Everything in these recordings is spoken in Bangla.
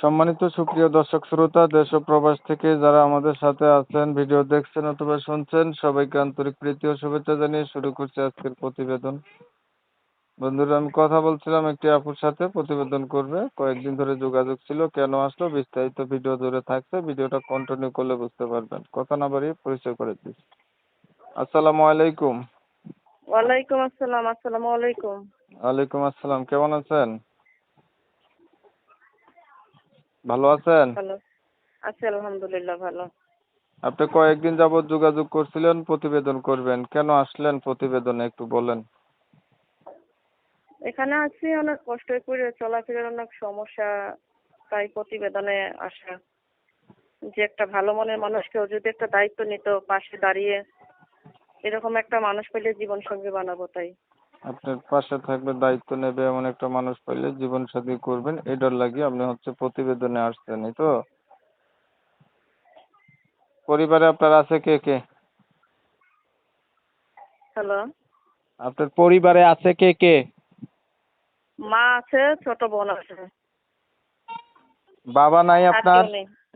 সম্মানিত সুপ্রিয় দর্শক শ্রোতা দেশ ও প্রবাস থেকে যারা আমাদের সাথে আছেন ভিডিও দেখছেন অথবা শুনছেন সবাইকে আন্তরিক প্রীতি ও শুভেচ্ছা জানিয়ে শুরু করছি আজকের প্রতিবেদন। বন্ধুরা আমি কথা বলছিলাম একটি আপুর সাথে প্রতিবেদন করবে। কয়েকদিন ধরে যোগাযোগ ছিল কেন আসলো বিস্তারিত ভিডিও ধরে থাকছে ভিডিওটা কন্টিনিউ করলে বুঝতে পারবেন। কথা না বাড়িয়ে পরিচয় করে দিচ্ছি আসসালামু আলাইকুম। ওয়ালাইকুম আসসালাম আসসালামু আলাইকুম। ওয়ালাইকুম আসসালাম কেমন আছেন? ভালো আছেন? ভালো। আছি আলহামদুলিল্লাহ ভালো। আপনি কয়েকদিন যাবত যোগাযোগ করছিলেন প্রতিবেদন করবেন। কেন আসলেন প্রতিবেদনে একটু বলেন। এখানে আছি অনেক কষ্ট করে চলাফেরার অনেক সমস্যা তাই প্রতিবেদনে আসা। যে একটা ভালো মনের মানুষকেও যদি একটা দায়িত্ব নিত পাশে দাঁড়িয়ে এরকম একটা মানুষ পেলে জীবন সঙ্গী বানাবো তাই। আপনার পাশে থাকবে দায়িত্ব নেবে এমন একটা মানুষ পাইলে জীবন সাথী করবেন। এটার লাগিয়ে আপনি হচ্ছে প্রতিবেদনে আসছেন এই তো? পরিবারে আপনার আছে কে কে? হ্যালো? আপনার পরিবারে আছে কে কে? মা আছে ছোট বোন আছে। বাবা নাই আপনার?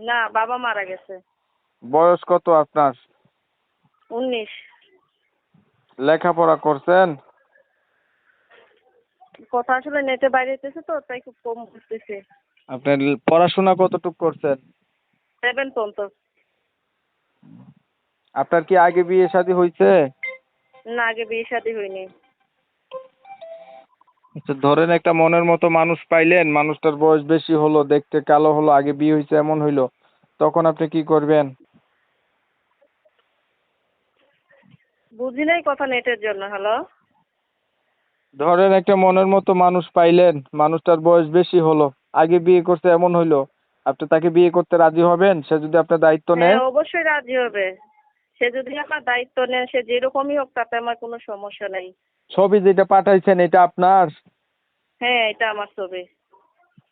না বাবা মারা গেছে। বয়স কত আপনার? উনিশ। লেখাপড়া করছেন? কথা আসলে নেটে বাইরে হইতেছে তো তাই খুব কম বুঝতেছি। আপনার পড়াশোনা কতটুকু করছেন? সেভেন পর্যন্ত। আপনার কি আগে বিয়ে শাদী হয়েছে না আগে বিয়ে শাদী হয়নি আচ্ছা ধরেন একটা মনের মতো মানুষ পাইলেন মানুষটার বয়স বেশি হলো দেখতে কালো হলো আগে বিয়ে হয়েছে এমন হইল তখন আপনি কি করবেন? বুঝি নাই কথা নেটের জন্য হ্যালো? ধরেন একটা মনের মতো মানুষ পাইলেন মানুষটার বয়স বেশি হলো আগে বিয়ে করছে এমন হইল আপনি তাকে বিয়ে করতে রাজি হবেন? সে যদি আপনার দায়িত্ব নেয়? হ্যাঁ অবশ্যই রাজি হবে। সে যদি আমার দায়িত্ব নেয় সে যেরকমই হোক তাতে আমার কোনো সমস্যা নেই। ছবি যেটা পাঠাইছেন এটা আপনার? হ্যাঁ এটা আমার ছবি।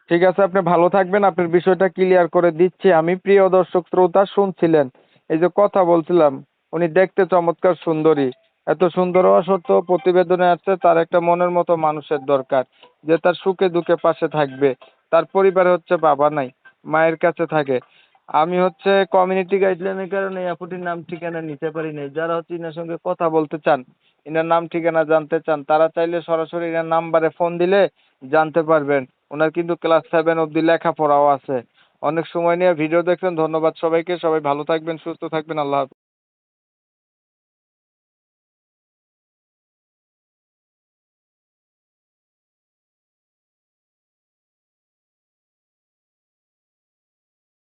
ঠিক আছে আপনি ভালো থাকবেন আপনার বিষয়টা ক্লিয়ার করে দিচ্ছি। আমি প্রিয় দর্শক শ্রোতা শুনছিলেন এই যে কথা বলছিলাম উনি দেখতে চমৎকার সুন্দরী। এত সুন্দর হওয়া সত্ত্বেও প্রতিবেদনে আছে, তার একটা মনের মতো মানুষের দরকার, যে তার সুখে দুঃখে পাশে থাকবে। তার পরিবারে হচ্ছে বাবা নাই, মায়ের কাছে থাকে। আমি হচ্ছে কমিউনিটি গাইডলাইনের কারণে আপুটির নাম ঠিকানা নিতে পারি নাই। যারা হচ্ছে ইনার সঙ্গে কথা বলতে চান, ইনার নাম ঠিকানা জানতে চান, তারা চাইলে সরাসরি ইনার নাম্বারে ফোন দিলে জানতে পারবেন। ওনার কিন্তু ক্লাস সেভেন অবধি লেখাপড়াও আছে। অনেক সময় নিয়ে ভিডিও দেখছেন, ধন্যবাদ সবাইকে। সবাই ভালো থাকবেন, সুস্থ থাকবেন, আল্লাহ হাফেজ।